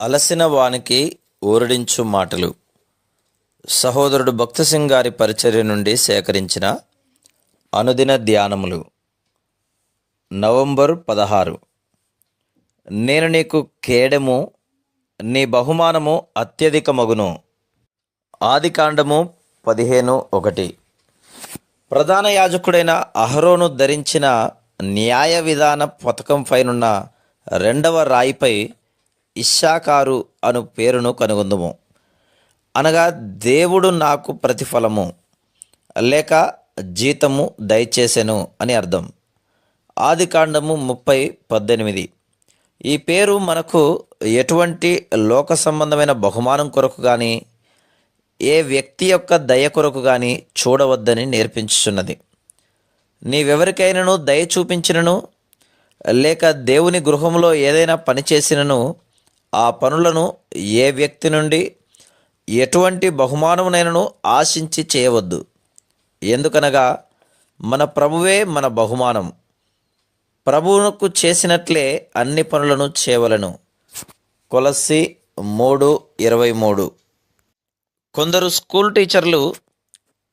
అలసిన వానికి ఊరడించు మాటలు. సహోదరుడు భక్తసింగ్ గారి పరిచర్య నుండి సేకరించిన అనుదిన ధ్యానములు. నవంబర్ పదహారు. నేను నీకు కేడము నీ బహుమానము అత్యధిక మగును ఆదికాండము పదిహేను ఒకటి. ప్రధాన యాజకుడైన అహరోను ధరించిన న్యాయ విధాన పథకం పైనున్న రెండవ రాయిపై ఇషాకారు అను పేరును కనుగొందుము. అనగా దేవుడు నాకు ప్రతిఫలము లేక జీతము దయచేసెను అని అర్థం. ఆదికాండము ముప్పై పద్దెనిమిది. ఈ పేరు మనకు ఎటువంటి లోక సంబంధమైన బహుమానం కొరకు కానీ ఏ వ్యక్తి యొక్క దయ కొరకు కానీ చూడవద్దని నేర్పించుచున్నది. నీవెవరికైనాను దయ చూపించినను లేక దేవుని గృహంలో ఏదైనా పని చేసినను ఆ పనులను ఏ వ్యక్తి నుండి ఎటువంటి బహుమానమునైనను ఆశించి చేయవద్దు. ఎందుకనగా మన ప్రభువే మన బహుమానం. ప్రభువునకు చేసినట్లే అన్ని పనులను చేయవలను. కొలసి మూడు ఇరవై మూడు. కొందరు స్కూల్ టీచర్లు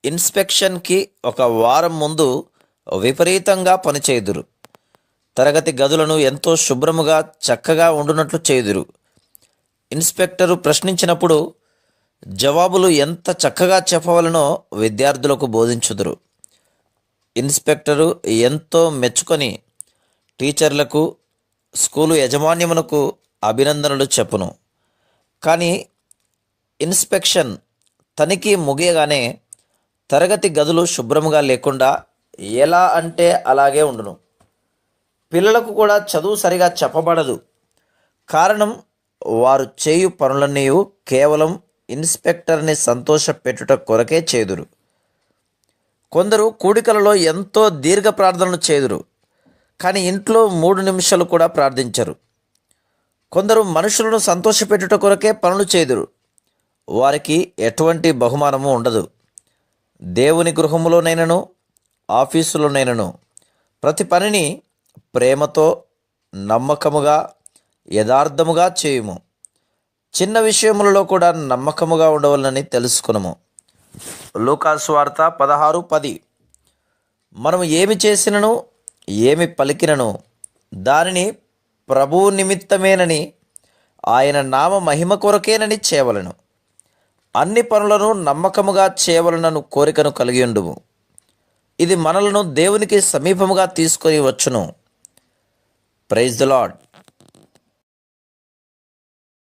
ఇన్స్పెక్షన్కి ఒక వారం ముందు విపరీతంగా పనిచేయుదురు తరగతి గదులను ఎంతో శుభ్రముగా చక్కగా ఉండునట్లు చేయుదురు. ఇన్స్పెక్టరు ప్రశ్నించినప్పుడు జవాబులు ఎంత చక్కగా చెప్పవలనో విద్యార్థులకు బోధించుదురు. ఇన్స్పెక్టరు ఎంతో మెచ్చుకొని టీచర్లకు స్కూలు యజమాన్యమునకు అభినందనలు చెప్పును. కానీ ఇన్స్పెక్షన్ తనిఖీ ముగియగానే తరగతి గదులు శుభ్రముగా లేకుండా ఎలా అంటే అలాగే ఉండును. పిల్లలకు కూడా చదువు సరిగా చెప్పబడదు. కారణం వారు చేయు పనులన్నీ కేవలం ఇన్స్పెక్టర్ని సంతోషపెట్టుట కొరకే చేదురు. కొందరు కూడికలలో ఎంతో దీర్ఘ ప్రార్థనలు చేదురు కానీ ఇంట్లో మూడు నిమిషాలు కూడా ప్రార్థించరు. కొందరు మనుషులను సంతోషపెట్టుట కొరకే పనులు చేదురు వారికి ఎటువంటి బహుమానము ఉండదు. దేవుని గృహములోనైనను ఆఫీసులోనైనను ప్రతి పనిని ప్రేమతో నమ్మకముగా యథార్థముగా చేయుము. చిన్న విషయములలో కూడా నమ్మకముగా ఉండవలనని తెలుసుకునము. లూకాసు వార్త పదహారు పది. మనము ఏమి చేసినను ఏమి పలికినను దానిని ప్రభువు నిమిత్తమేనని ఆయన నామ మహిమ కొరకేనని చేయవలను. అన్ని పనులను నమ్మకముగా చేయవలనను కోరికను కలిగి ఉండుము. ఇది మనలను దేవునికి సమీపముగా తీసుకొని వచ్చును. Praise the lord